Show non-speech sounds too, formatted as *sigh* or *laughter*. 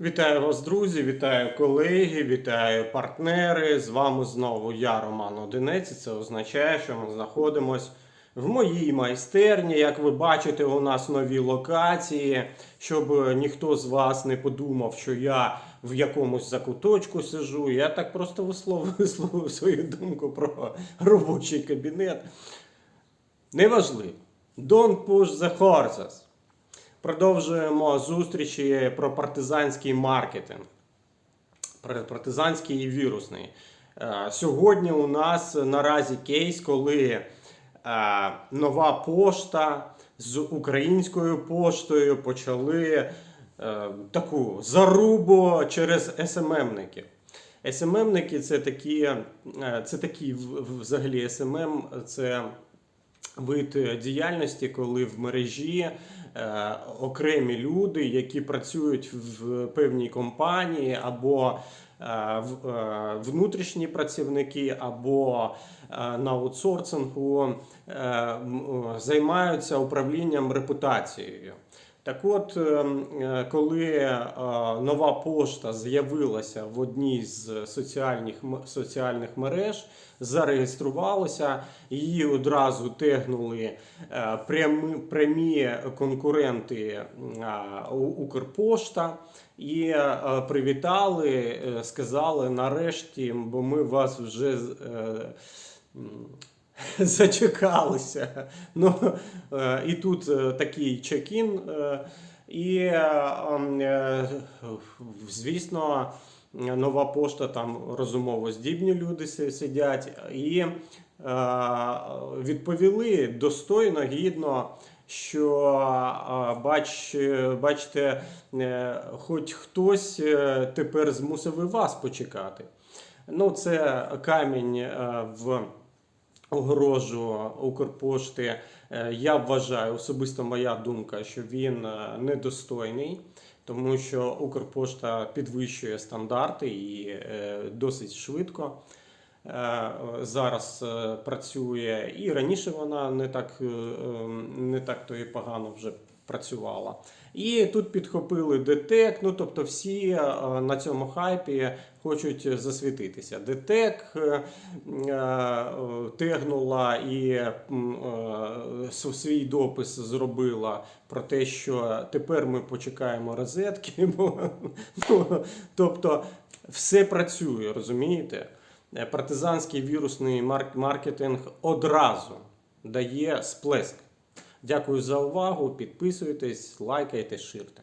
Вітаю вас, друзі, вітаю колеги, вітаю партнери. З вами знову я, Роман Одинець. і Це означає, що ми знаходимося в моїй майстерні. Як ви бачите, у нас нові локації, щоб ніхто з вас не подумав, що я в якомусь закуточку сижу. Я так просто висловив, *laughs* свою думку про робочий кабінет. Неважливо. Don't push the horses. Продовжуємо зустрічі про партизанський маркетинг, про партизанський і вірусний. Е, Сьогодні у нас наразі кейс, коли е, нова пошта з українською поштою почали е, таку зарубу через СММників. СММники це такі, це такі взагалі СММ, це вид діяльності, коли в мережі е, окремі люди, які працюють в певній компанії, або е, е, внутрішні працівники, або е, на аутсорсингу е, займаються управлінням репутацією. Так от, е, е, коли е, нова пошта з'явилася в одній з соціальних, соціальних мереж, зареєструвалася, її одразу тегнули е, прямі, прямі конкуренти Укрпошта і привітали, сказали нарешті, бо ми вас вже. *laughs* Зачекалися. Ну, е, і тут е, такий чек-ін. е, І, ем, звісно, нова пошта там розумово-здібні люди сидять. І відповіли достойно, гідно, що бач, бачите, хоч хтось тепер змусив і вас почекати. Ну, це камінь в огорожу Укрпошти. Е, Я вважаю, особисто моя думка, що він е, недостойний, тому що Укрпошта підвищує стандарти і е, досить швидко. Е, Зараз е, працює, і раніше вона не так, е, е, не так то і погано вже працювала. І тут підхопили ДТЕК, ну тобто всі на цьому хайпі хочуть засвітитися. ДТЕК тегнула і свій допис зробила про те, що тепер ми почекаємо розетки. Ну, тобто все працює, розумієте? Е, Партизанський вірусний маркетинг одразу дає сплеск. Дякую за увагу. Підписуйтесь, лайкайте, ширте.